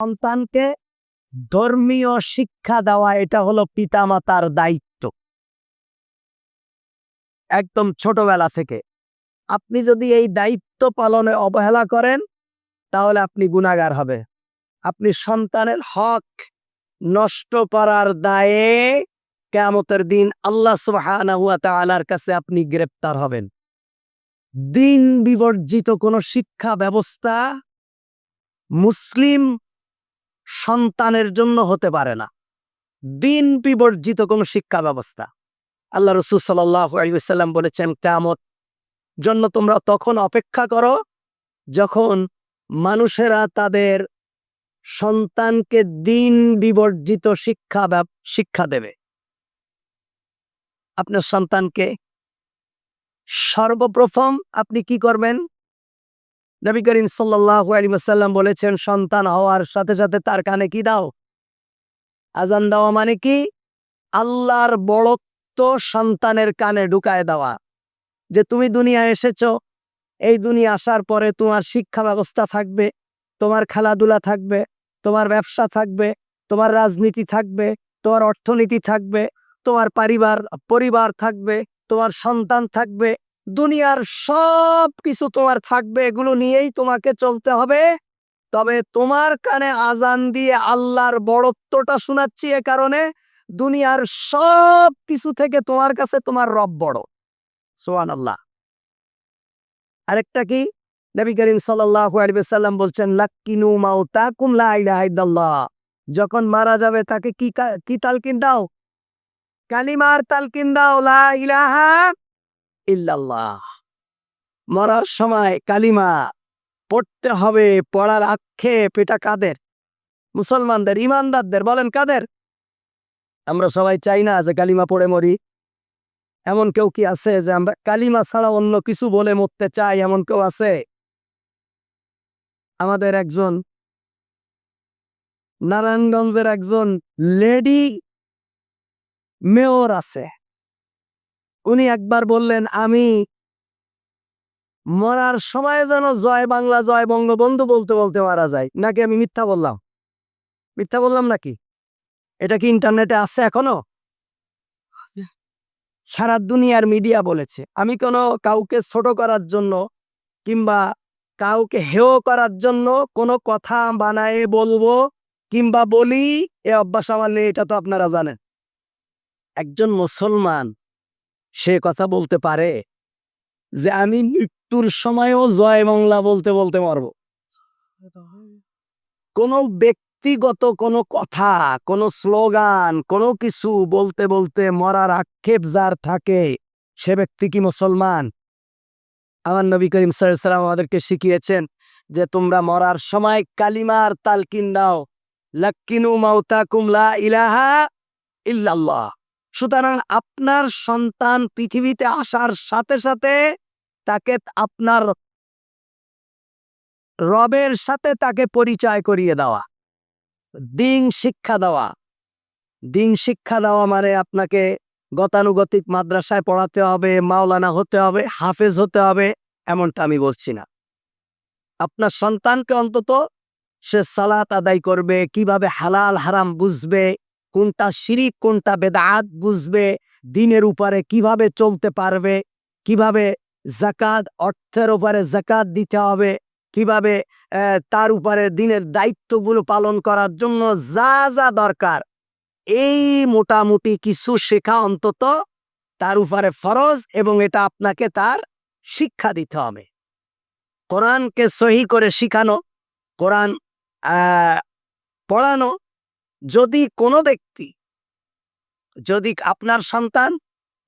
সন্তানকে ধর্মীয় শিক্ষা দেওয়া, এটা হলো পিতামাতার দায়িত্ব। একদম ছোটবেলা থেকে। আপনি যদি এই দায়িত্ব পালনে অবহেলা করেন, তাহলে আপনি গুণাগার হবে। আপনি সন্তানের হক নষ্ট করার দায়ে কেয়ামতের দিন আল্লাহ ওয়া কাছে আপনি গ্রেপ্তার হবেন। দিন বিবর্জিত কোনো শিক্ষা ব্যবস্থা মুসলিম সন্তানের জন্য হতে পারে না। দিন বিবর্জিত কোনো শিক্ষা ব্যবস্থা। আল্লাহ রসুল সাল্লাহ বলেছেন কেমত জন্য তোমরা তখন অপেক্ষা করো যখন মানুষেরা তাদের সন্তানকে দিন বিবর্জিত শিক্ষা শিক্ষা দেবে। আপনার সন্তানকে সর্বপ্রথম আপনি কি করবেন? নবী করিম সাল্লাল্লাহু আলাইহি ওয়াসাল্লাম বলেছেন, সন্তান হওয়ার সাথে সাথে তার কানে কি দাও? আজান দেওয়া মানে কি? আল্লাহর বড়ত্ব সন্তানের কানে ঢুকায় দেওয়া। যে তুমি দুনিয়ায় এসেছ, এই দুনিয়া আসার পরে তোমার শিক্ষা ব্যবস্থা থাকবে, তোমার খেলাধুলা থাকবে, তোমার ব্যবসা থাকবে, তোমার রাজনীতি থাকবে, তোমার অর্থনীতি থাকবে, তোমার পরিবার পরিবার থাকবে, তোমার সন্তান থাকবে দুনিয়ার সব কিছু তোমার থাকবে, এগুলো নিয়েই তোমাকে চলতে হবে। তবে তোমার কানে আজান দিয়ে আল্লাহর বড়ত্বটা শোনাচ্ছি এ কারণে, দুনিয়ার সব কিছু থেকে তোমার কাছে তোমার রব বড়। সোয়ান আল্লাহ আরেকটা কি? নবী করিম সাল্লাম বলছেন, লাক্কিনু মাউতাকুম লা ইলাহা যখন মারা যাবে তাকে কি কি তালকিন দাও? কালিমার তালকিন দাও, লা ইলাহা ইল্লাল্লাহ। মরার সময় কালিমা পড়তে হবে, পড়ার আক্ষেপ, এটা কাদের? মুসলমানদের, ইমানদারদের, বলেন কাদের? আমরা সবাই চাই না যে কালিমা পড়ে মরি। এমন কেউ কি আছে যে আমরা কালিমা ছাড়া অন্য কিছু বলে মরতে চাই? এমন কেউ আছে? আমাদের একজন, নারায়ণগঞ্জের একজন লেডি মেয়র আছে। উনি একবার বললেন আমি মরার সময় যেন জয় বাংলা জয় বঙ্গবন্ধু বলতে বলতে মারা যায়। নাকি আমি মিথ্যা বললাম? মিথ্যা বললাম নাকি? এটা কি ইন্টারনেটে আছে এখনও? সারা দুনিয়ার মিডিয়া বলেছে। আমি কোনো কাউকে ছোট করার জন্য কিংবা কাউকে হেয় করার জন্য কোনো কথা বানায়ে বলব কিংবা বলি এ অভ্যাস আমার নেই এটা তো আপনারা জানেন। একজন মুসলমান সে কথা বলতে পারে যে আমি মৃত্যুর সময়ও জয় বাংলা বলতে বলতে মরব। কোনো ব্যক্তিগত কোনো কথা, কোনো স্লোগান, কোনো কিছু বলতে বলতে মরার আক্ষেপ যার থাকে, সে ব্যক্তি কি মুসলমান? আমার নবী করিম সাল্লাম আমাদেরকে শিখিয়েছেন যে তোমরা মরার সময় কালিমার তালকিন দাও। লাক্কিনু মাউতাকুম লা ইলাহা ইল্লাল্লাহ। সুতরাং আপনার সন্তান পৃথিবীতে আসার সাথে সাথে তাকে আপনার রবের সাথে তাকে পরিচয় করিয়ে দেওয়া। দিন শিক্ষা দেওয়া। দিন শিক্ষা দেওয়া মানে আপনাকে গতানুগতিক মাদ্রাসায় পড়াতে হবে, মাওলানা হতে হবে, হাফেজ হতে হবে, এমনটা আমি বলছি না। আপনার সন্তানকে অন্তত সে সালাত আদায় করবে, কীভাবে হালাল হারাম বুঝবে কোনটা শিরিক, কোনটা বেদাত বুঝবে, দিনের উপরে কীভাবে চলতে পারবে, কীভাবে জাকাত অর্থের উপরে জাকাত দিতে হবে, কীভাবে তার উপরে দিনের দায়িত্বগুলো পালন করার জন্য যা যা দরকার। এই মোটামুটি কিছু শেখা অন্তত তার উপরে ফরজ এবং এটা আপনাকে তার শিক্ষা দিতে হবে। কোরআনকে সহি করে শিখানো, কোরআন পড়ানো যদি কোনো ব্যক্তি, যদি আপনার সন্তান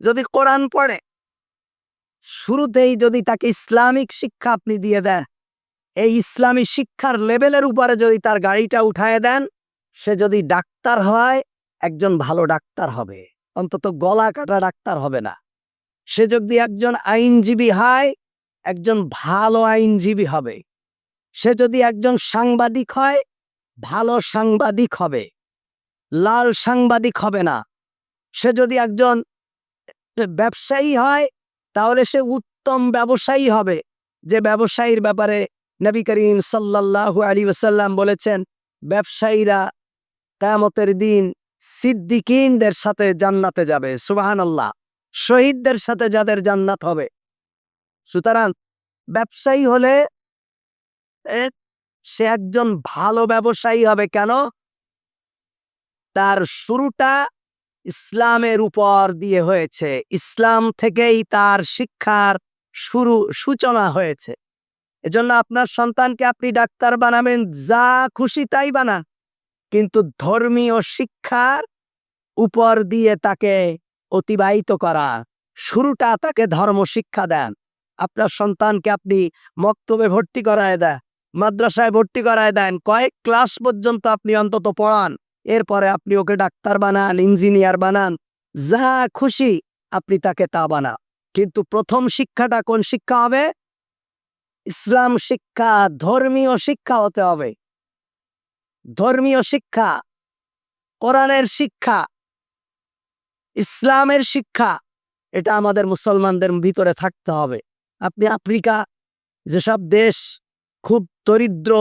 যদি কোরআন পড়ে, শুরুতেই যদি তাকে ইসলামিক শিক্ষা আপনি দিয়ে দেন, এই ইসলামী শিক্ষার লেভেলের উপরে যদি তার গাড়িটা উঠায় দেন, সে যদি ডাক্তার হয়, একজন ভালো ডাক্তার হবে। অন্তত গলা কাটা ডাক্তার হবে না। সে যদি একজন আইনজীবী হয়, একজন ভালো আইনজীবী হবে। সে যদি একজন সাংবাদিক হয়, ভালো সাংবাদিক হবে। লাল সাংবাদিক হবে না। সে যদি একজন ব্যবসায়ী হয়, তাহলে সে উত্তম ব্যবসায়ী হবে। যে ব্যবসায়ীর ব্যাপারে নবী করিম সাল্লাল্লাহু আলী ওসাল্লাম বলেছেন, ব্যবসায়ীরা কেয়ামতের দিন সিদ্দিকিনদের সাথে জান্নাতে যাবে। সুবাহান আল্লাহ শহীদদের সাথে যাদের জান্নাত হবে। সুতরাং ব্যবসায়ী হলে সে একজন ভালো ব্যবসায়ী হবে কেন? তার শুরুটা ইসলামের উপর দিয়ে হয়েছে। ইসলাম থেকেই তার শিক্ষার শুরু, সূচনা হয়েছে। এজন্য আপনার সন্তানকে আপনি ডাক্তার বানাবেন, যা খুশি তাই বানান। কিন্তু ধর্মীয় শিক্ষার উপর দিয়ে তাকে অতিবাহিত করা, শুরুটা তাকে ধর্ম শিক্ষা দেন। আপনার সন্তানকে আপনি মক্তবে ভর্তি করায় দেন, মাদ্রাসায় ভর্তি করায় দেন, কয়েক ক্লাস পর্যন্ত আপনি অন্তত পড়ান। এরপরে আপনি ওকে ডাক্তার বানান, ইঞ্জিনিয়ার বানান, যা খুশি আপনি তাকে তা বানান। কিন্তু প্রথম শিক্ষাটা কোন শিক্ষা হবে? ইসলাম শিক্ষা, ধর্মীয় শিক্ষা হতে হবে। ধর্মীয় শিক্ষা, কোরআনের শিক্ষা, ইসলামের শিক্ষা, এটা আমাদের মুসলমানদের ভিতরে থাকতে হবে। আপনি আফ্রিকা, যেসব দেশ খুব দরিদ্র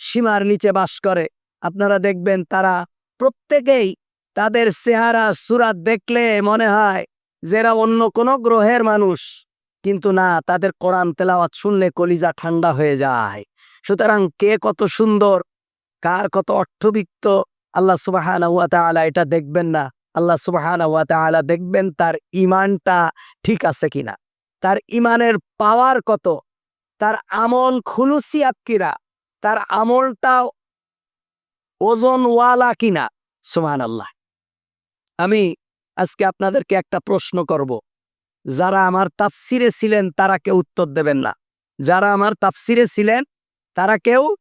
সীমার নিচে বাস করে, আপনারা দেখবেন তারা প্রত্যেকেই তাদের চেহারা সুরাত দেখলে মনে হয় যে এরা অন্য কোনো গ্রহের মানুষ। কিন্তু না, তাদের কোরআন তেলাওয়াত শুনলে কলিজা ঠান্ডা হয়ে যায়। সুতরাং কে কত সুন্দর, কার কত অর্থবিত্ত, আল্লাহ সুবাহানা ওয়া এটা দেখবেন না। আল্লাহ সুবাহানা ওয়া দেখবেন তার ইমানটা ঠিক আছে কিনা। তার ইমানের পাওয়ার কত, তার আমল খুলুসিয়াত কিনা তার আমলটা ওজনওয়ালা কিনা? সুবহান আল্লাহ আমি আজকে আপনাদেরকে একটা প্রশ্ন করব। যারা আমার তাফসিরে ছিলেন, তারা কেউ উত্তর দেবেন না। যারা আমার তাফসিরে ছিলেন, তারা কেউ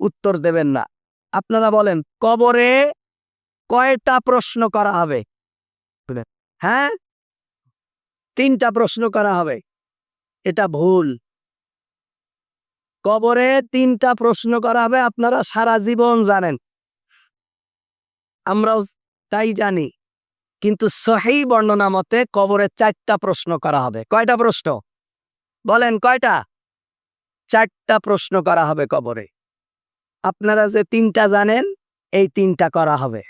উত্তর দেবেন না। আপনারা বলেন, কবরে কয়টা প্রশ্ন করা হবে? হ্যাঁ? তিনটা প্রশ্ন করা হবে। এটা ভুল। কবরে তিনটা প্রশ্ন করা হবে, আপনারা সারা জীবন জানেন। আমরাও তাই জানি। কিন্তু সহি বর্ণনা মতে কবরে চারটা প্রশ্ন করা হবে। কয়টা প্রশ্ন? বলেন কয়টা? চারটা প্রশ্ন করা হবে কবরে। আপনারা যে তিনটা জানেন, এই তিনটা করা হবে।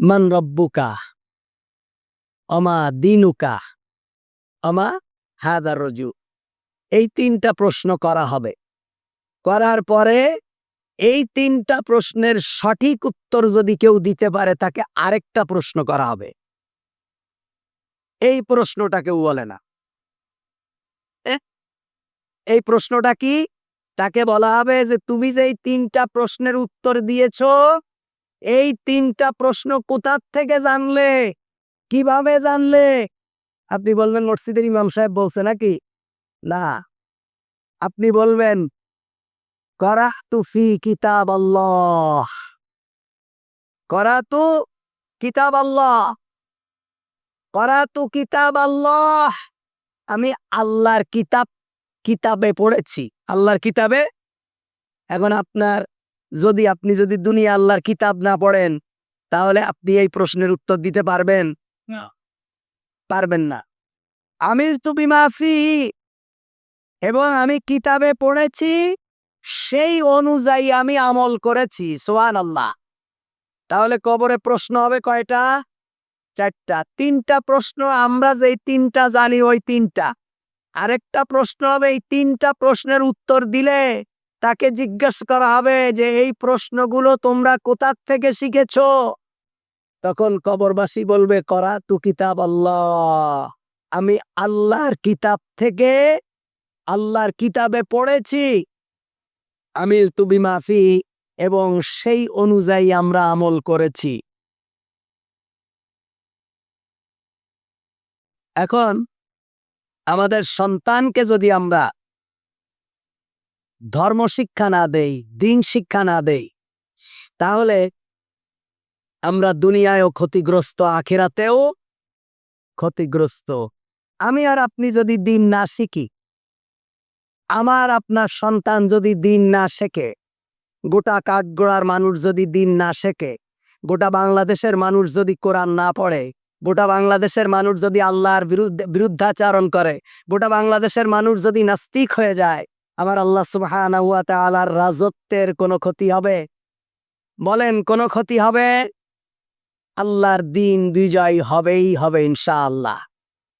মান রব্বুকা, অমা দিনুকা, অমা হাদার রজু। এই তিনটা প্রশ্ন করা হবে। করার পরে এই তিনটা প্রশ্নের সঠিক উত্তর যদি কেউ দিতে পারে, তাকে আরেকটা প্রশ্ন করা হবে। এই প্রশ্নটা কেউ বলে না। এই প্রশ্নটা কি? তাকে বলা হবে যে, তুমি যে এই তিনটা প্রশ্নের উত্তর দিয়েছ, এই তিনটা প্রশ্ন কোথার থেকে জানলে? কীভাবে জানলে? আপনি বলবেন, মসজিদের ইমাম সাহেব বলছে নাকি? না। আপনি বলবেন করাতু ফি কিতাব আল্লাহ করাতু কিতাব আল্লাহ করাতু কিতাব আল্লাহ আমি আল্লাহর কিতাব কিতাবে পড়েছি। আল্লাহর কিতাবে? এখন আপনার যদি আপনি যদি দুনিয়া আল্লাহর কিতাব না পড়েন তাহলে আপনি এই প্রশ্নের উত্তর দিতে পারবেন? পারবেন না। আমি তো বিমাফি এবং আমি কিতাবে পড়েছি সেই অনুযায়ী আমি আমল করেছি সোহান আল্লাহ তাহলে কবরে প্রশ্ন হবে কয়টা? চারটা। তিনটা প্রশ্ন, আমরা যেই তিনটা জানি ওই তিনটা। আরেকটা প্রশ্ন হবে, এই তিনটা প্রশ্নের উত্তর দিলে তাকে জিজ্ঞেস করা হবে যে, এই প্রশ্নগুলো তোমরা কোথার থেকে শিখেছ? তখন কবরবাসী বলবে, করা তু কিতাব আল্লাহ আমি আল্লাহর কিতাব থেকে আল্লাহর কিতাবে পড়েছি। আমি তুবি মাফি এবং সেই অনুযায়ী আমরা আমল করেছি। এখন আমাদের সন্তানকে যদি আমরা ধর্ম শিক্ষা না দেই, দিন শিক্ষা না দেই, তাহলে আমরা দুনিয়ায়ও ক্ষতিগ্রস্ত, আখেরাতেও ক্ষতিগ্রস্ত। আমি আর আপনি যদি দিন না শিখি আমার আপনার সন্তান যদি দিন না শেখে, গোটা কাঠগোড়ার মানুষ যদি দিন না শেখে, গোটা বাংলাদেশের মানুষ যদি কোরআন না পড়ে, গোটা বাংলাদেশের মানুষ যদি আল্লাহর বিরুদ্ধে, বিরুদ্ধাচারণ করে, গোটা বাংলাদেশের মানুষ যদি নাস্তিক হয়ে যায়, আমার আল্লাহ সুবহানাহু ওয়া তাআলার রাজত্বের কোনো ক্ষতি হবে? বলেন, কোনো ক্ষতি হবে? আল্লাহর দিন বিজয় হবেই হবে ইনশাআল্লাহ।